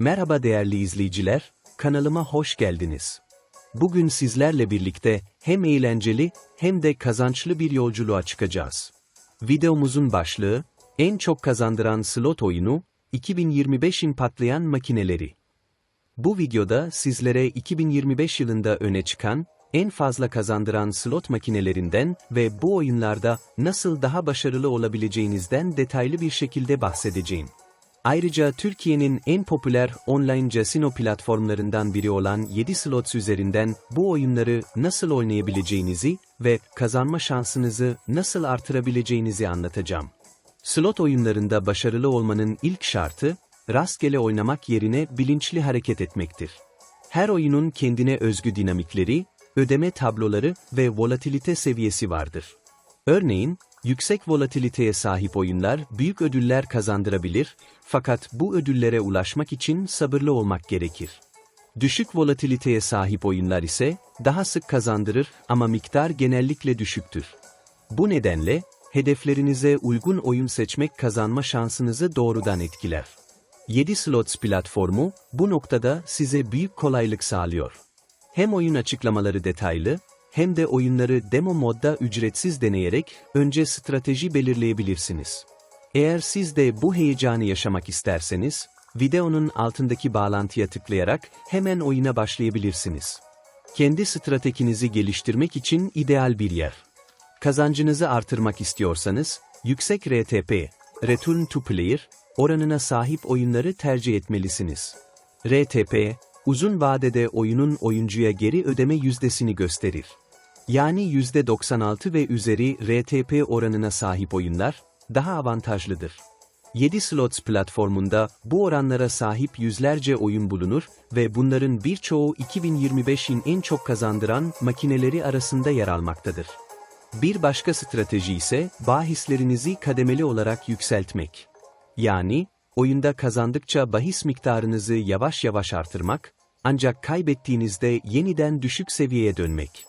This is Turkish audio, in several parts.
Merhaba değerli izleyiciler, kanalıma hoş geldiniz. Bugün sizlerle birlikte hem eğlenceli hem de kazançlı bir yolculuğa çıkacağız. Videomuzun başlığı, en çok kazandıran slot oyunu, 2025'in patlayan makineleri. Bu videoda sizlere 2025 yılında öne çıkan, en fazla kazandıran slot makinelerinden ve bu oyunlarda nasıl daha başarılı olabileceğinizden detaylı bir şekilde bahsedeceğim. Ayrıca Türkiye'nin en popüler online casino platformlarından biri olan 7 Slots üzerinden bu oyunları nasıl oynayabileceğinizi ve kazanma şansınızı nasıl artırabileceğinizi anlatacağım. Slot oyunlarında başarılı olmanın ilk şartı, rastgele oynamak yerine bilinçli hareket etmektir. Her oyunun kendine özgü dinamikleri, ödeme tabloları ve volatilite seviyesi vardır. Örneğin, yüksek volatiliteye sahip oyunlar büyük ödüller kazandırabilir, fakat bu ödüllere ulaşmak için sabırlı olmak gerekir. Düşük volatiliteye sahip oyunlar ise daha sık kazandırır ama miktar genellikle düşüktür. Bu nedenle, hedeflerinize uygun oyun seçmek kazanma şansınızı doğrudan etkiler. 7 Slots platformu, bu noktada size büyük kolaylık sağlıyor. Hem oyun açıklamaları detaylı, hem de oyunları demo modda ücretsiz deneyerek önce strateji belirleyebilirsiniz. Eğer siz de bu heyecanı yaşamak isterseniz, videonun altındaki bağlantıya tıklayarak hemen oyuna başlayabilirsiniz. Kendi stratejinizi geliştirmek için ideal bir yer. Kazancınızı artırmak istiyorsanız, yüksek RTP, Return to Player, oranına sahip oyunları tercih etmelisiniz. RTP, uzun vadede oyunun oyuncuya geri ödeme yüzdesini gösterir. Yani %96 ve üzeri RTP oranına sahip oyunlar, daha avantajlıdır. 7 Slots platformunda bu oranlara sahip yüzlerce oyun bulunur ve bunların birçoğu 2025'in en çok kazandıran makineleri arasında yer almaktadır. Bir başka strateji ise bahislerinizi kademeli olarak yükseltmek. Yani, oyunda kazandıkça bahis miktarınızı yavaş yavaş artırmak, ancak kaybettiğinizde yeniden düşük seviyeye dönmek.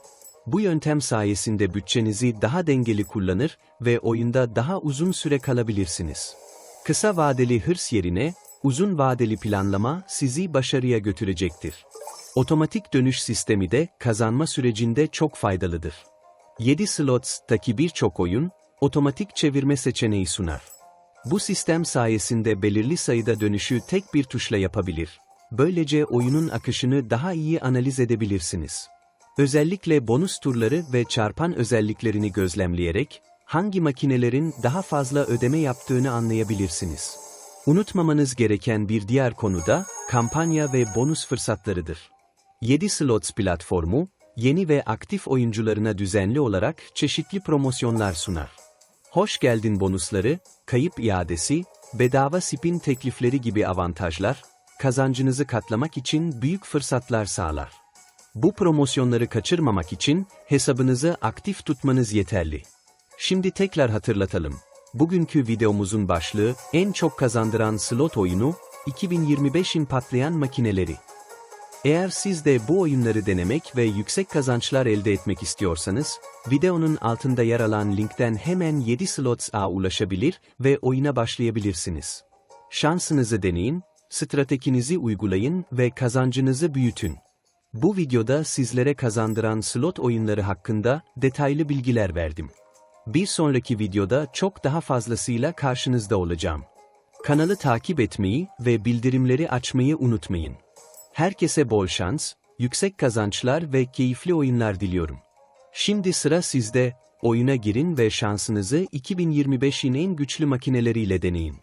Bu yöntem sayesinde bütçenizi daha dengeli kullanır ve oyunda daha uzun süre kalabilirsiniz. Kısa vadeli hırs yerine, uzun vadeli planlama sizi başarıya götürecektir. Otomatik dönüş sistemi de kazanma sürecinde çok faydalıdır. 7 Slots'taki birçok oyun, otomatik çevirme seçeneği sunar. Bu sistem sayesinde belirli sayıda dönüşü tek bir tuşla yapabilir. Böylece oyunun akışını daha iyi analiz edebilirsiniz. Özellikle bonus turları ve çarpan özelliklerini gözlemleyerek, hangi makinelerin daha fazla ödeme yaptığını anlayabilirsiniz. Unutmamanız gereken bir diğer konu da, kampanya ve bonus fırsatlarıdır. 7 Slots platformu, yeni ve aktif oyuncularına düzenli olarak çeşitli promosyonlar sunar. Hoş geldin bonusları, kayıp iadesi, bedava spin teklifleri gibi avantajlar, kazancınızı katlamak için büyük fırsatlar sağlar. Bu promosyonları kaçırmamak için hesabınızı aktif tutmanız yeterli. Şimdi tekrar hatırlatalım. Bugünkü videomuzun başlığı en çok kazandıran slot oyunu 2025'in patlayan makineleri. Eğer siz de bu oyunları denemek ve yüksek kazançlar elde etmek istiyorsanız, videonun altında yer alan linkten hemen 7 Slots A ulaşabilir ve oyuna başlayabilirsiniz. Şansınızı deneyin, stratejinizi uygulayın ve kazancınızı büyütün. Bu videoda sizlere kazandıran slot oyunları hakkında detaylı bilgiler verdim. Bir sonraki videoda çok daha fazlasıyla karşınızda olacağım. Kanalı takip etmeyi ve bildirimleri açmayı unutmayın. Herkese bol şans, yüksek kazançlar ve keyifli oyunlar diliyorum. Şimdi sıra sizde, oyuna girin ve şansınızı 2025'in en güçlü makineleriyle deneyin.